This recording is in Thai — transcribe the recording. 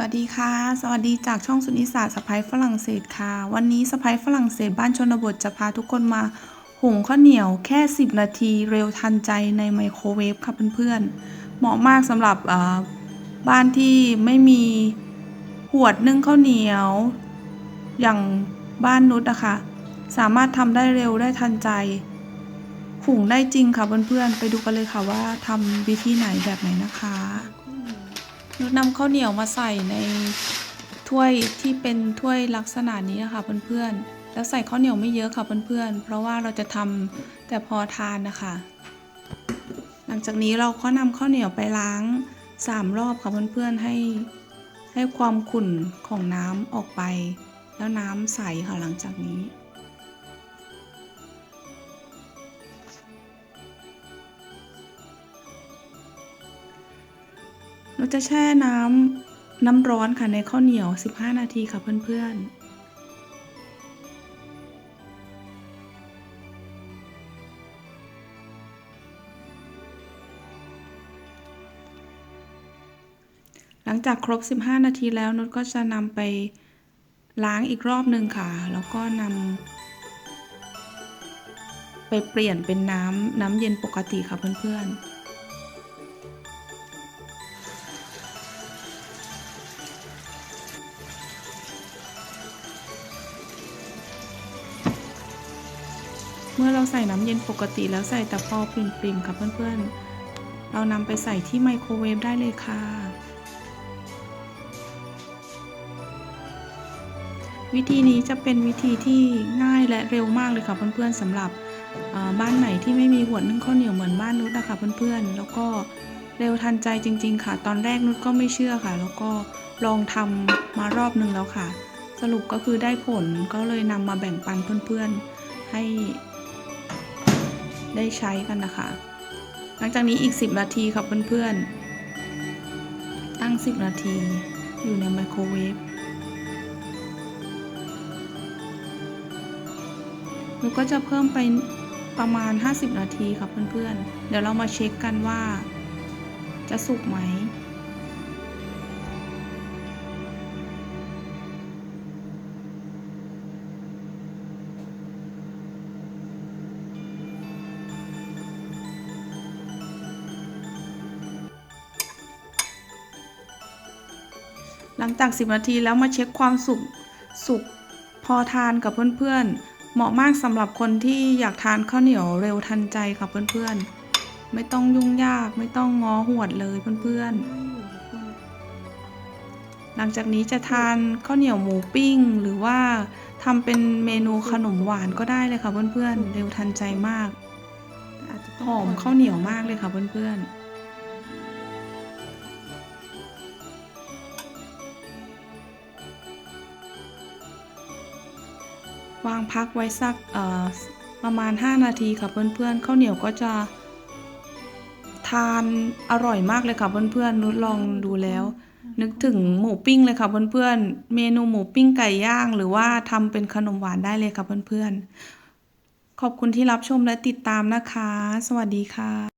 วัสดีค่ะ สวัสดีจากช่องสุนิสาสะพายฝรั่งเศสค่ะ วันนี้สะพายฝรั่งเศสบ้านชนบทจะพาทุกคนมาหุงข้าวเหนียวแค่ 10 นาทีเร็วทันใจในไมโครเวฟค่ะเพื่อนๆ เหมาะมากสำหรับบ้านที่ไม่มีหวดนึ่งข้าวเหนียว อย่างบ้านนุชอะคะ สามารถทำได้เร็วได้ทันใจหุงได้จริงค่ะเพื่อนๆ ไปดูกันเลยค่ะว่าทำวิธีไหนแบบไหนนะคะ นุชนำข้าวเหนียวมาใส่ในถ้วยที่เป็นถ้วยลักษณะนี้นะคะเพื่อนๆ แล้วใส่ข้าวเหนียวไม่เยอะค่ะเพื่อนๆ เพราะว่าเราจะทำแต่พอทานนะคะ หลังจากนี้เราก็นำข้าวเหนียวไปล้างสามรอบค่ะเพื่อนๆให้ให้ความขุ่นของน้ำออกไป แล้วน้ำใสค่ะหลังจากนี้ เราจะแช่น้ำน้ำร้อนค่ะในข้าวเหนียว 15 นาทีค่ะเพื่อนๆหลังจากครบ 15 นาทีแล้วนุชก็จะนำไปล้างอีกรอบหนึ่งค่ะ แล้วก็นำไปเปลี่ยนเป็นน้ำน้ำเย็นปกติค่ะเพื่อนๆ เมื่อเราใส่น้ำเย็นปกติแล้วใส่แต่พอปริ่มๆค่ะเพื่อนๆ เรานำไปใส่ที่ไมโครเวฟได้เลยค่ะ วิธีนี้จะเป็นวิธีที่ง่ายและเร็วมากเลยค่ะเพื่อนๆสำหรับบ้านไหนที่ไม่มีหัวนึ่งข้าวเหนียวเหมือนบ้านนุชนะคะเพื่อนๆ แล้วก็เร็วทันใจจริง ๆ ค่ะ ตอนแรกนุชก็ไม่เชื่อค่ะ แล้วก็ลองทำมารอบนึงแล้วค่ะ สรุปก็คือได้ผลก็เลยนำมาแบ่งปันเพื่อนๆ ให้ ได้ใช้กันนะคะ หลังจากนี้อีก 10 นาทีครับเพื่อนๆ ตั้ง 10 นาที อยู่ในไมโครเวฟหนูก็จะเพิ่มไปประมาณ 50 นาทีครับเพื่อนๆ เดี๋ยวเรามาเช็คกันว่า จะสุกไหม หลังจาก 10 นาทีแล้วมาเช็คความสุกสุกพอทานกับเพื่อนๆ เหมาะมากสำหรับคนที่อยากทานข้าวเหนียวเร็วทันใจค่ะเพื่อนๆ ไม่ต้องยุ่งยากไม่ต้องงอหวดเลยเพื่อนๆ หลังจากนี้จะทานข้าวเหนียวหมูปิ้ง หรือว่าทำเป็นเมนูขนมหวานก็ได้เลยค่ะเพื่อนๆ เร็วทันใจมากหอมข้าวเหนียวมากเลยค่ะเพื่อนๆ วางพักไว้สักประมาณ 5 นาทีค่ะเพื่อนๆข้าวเหนียวก็จะทานอร่อยมากเลยค่ะเพื่อนๆนุชลองดูแล้ว นึกถึงหมูปิ้งเลยค่ะเพื่อนๆเมนูหมูปิ้งไก่ย่าง หรือว่าทำเป็นขนมหวานได้เลยค่ะเพื่อนๆขอบคุณที่รับชมและติดตามนะคะ สวัสดีค่ะ